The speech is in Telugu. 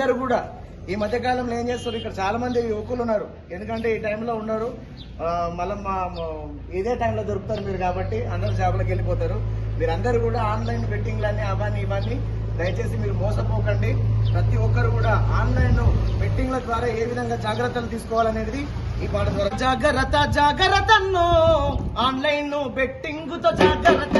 అందరూ కూడా. ఈ మధ్యకాలంలో ఏం చేస్తారు? ఇక్కడ చాలా మంది యువకులు ఉన్నారు. ఎందుకంటే ఈ టైంలో ఉన్నారు. మళ్ళీ మా ఇదే టైంలో దొరుకుతారు మీరు కాబట్టి అందరు చేపలకు వెళ్ళిపోతారు. మీరందరూ కూడా ఆన్లైన్ బెట్టింగ్లన్నీ అవన్నీ ఇవన్నీ దయచేసి మీరు మోసపోకండి. ప్రతి ఒక్కరు కూడా ఆన్లైన్ బెట్టింగ్ల ద్వారా ఏ విధంగా జాగ్రత్తలు తీసుకోవాలనేది ఈ పాట ద్వారా. జాగ్రత్త జాగ్రత్త ఆన్లైన్ బెట్టింగ్తో జాగ్రత్త